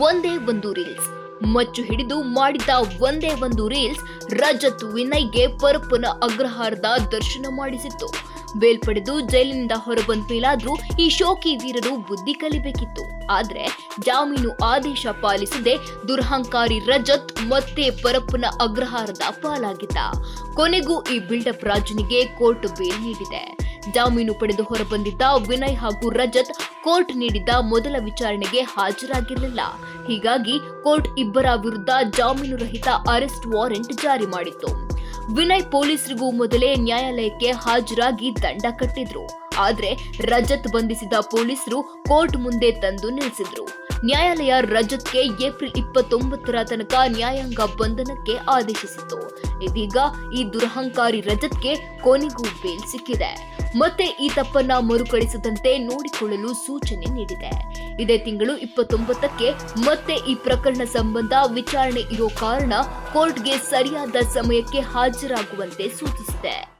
ಒಂದೇ ಒಂದು ರೀಲ್ಸ್. ಮಚ್ಚು ಹಿಡಿದು ಮಾಡಿದ ಒಂದೇ ಒಂದು ರೀಲ್ಸ್ ರಜತ್ ವಿನಯ್ಗೆ ಪರಪ್ಪನ ಅಗ್ರಹಾರದ ದರ್ಶನ ಮಾಡಿಸಿತ್ತು. ಬೇಲ್ ಪಡೆದು ಜೈಲಿನಿಂದ ಹೊರಬಂದ ಮೇಲಾದ್ರೂ ಈ ಶೋಕಿ ವೀರರು ಬುದ್ಧಿ ಕಲಿಬೇಕಿತ್ತು. ಆದ್ರೆ ಜಾಮೀನು ಆದೇಶ ಪಾಲಿಸದೆ ದುರಹಂಕಾರಿ ರಜತ್ ಮತ್ತೆ ಪರಪ್ಪನ ಅಗ್ರಹಾರದ ಪಾಲಾಗಿದ್ದ. ಕೊನೆಗೂ ಈ ಬಿಲ್ಡಪ್ ರಾಜನಿಗೆ ಕೋರ್ಟ್ ಬೇಲ್ ನೀಡಿದೆ. ಜಾಮೀನು ಪಡೆದು ಹೊರಬಂದಿದ್ದ ವಿನಯ್ ಹಾಗೂ ರಜತ್ ಕೋರ್ಟ್ ನೀಡಿದ್ದ ಮೊದಲ ವಿಚಾರಣೆಗೆ ಹಾಜರಾಗಿರಲಿಲ್ಲ. ಹೀಗಾಗಿ ಕೋರ್ಟ್ ಇಬ್ಬರ ವಿರುದ್ಧ ಜಾಮೀನು ರಹಿತ ಅರೆಸ್ಟ್ ವಾರೆಂಟ್ ಜಾರಿ ಮಾಡಿತ್ತು. ವಿನಯ್ ಪೊಲೀಸರಿಗೂ ಮೊದಲೇ ನ್ಯಾಯಾಲಯಕ್ಕೆ ಹಾಜರಾಗಿ ದಂಡ ಕಟ್ಟಿದ್ರು. ಆದರೆ ರಜತ್ ಬಂಧಿಸಿದ ಪೊಲೀಸರು ಕೋರ್ಟ್ ಮುಂದೆ ತಂದು ನಿಲ್ಲಿಸಿದ್ರು. ನ್ಯಾಯಾಲಯ ರಜತ್ಗೆ ಏಪ್ರಿಲ್ ಇಪ್ಪತ್ತೊಂಬತ್ತರ ತನಕ ನ್ಯಾಯಾಂಗ ಬಂಧನಕ್ಕೆ ಆದೇಶಿಸಿತು ಇದೀಗ ಈ ದುರಹಂಕಾರಿ ರಜತ್ಗೆ ಕೊನೆಗೂ ಬೇಲ್ ಸಿಕ್ಕಿದೆ. ಮತ್ತೆ ಈ ತಪ್ಪನ್ನ ಮರುಕಳಿಸದಂತೆ ನೋಡಿಕೊಳ್ಳಲು ಸೂಚನೆ ನೀಡಿದೆ. ಇದೇ ತಿಂಗಳು ಇಪ್ಪತ್ತೊಂಬತ್ತಕ್ಕೆ ಮತ್ತೆ ಈ ಪ್ರಕರಣ ಸಂಬಂಧ ವಿಚಾರಣೆ ಇರೋ ಕಾರಣ ಕೋರ್ಟ್ಗೆ ಸರಿಯಾದ ಸಮಯಕ್ಕೆ ಹಾಜರಾಗುವಂತೆ ಸೂಚಿಸಿದೆ.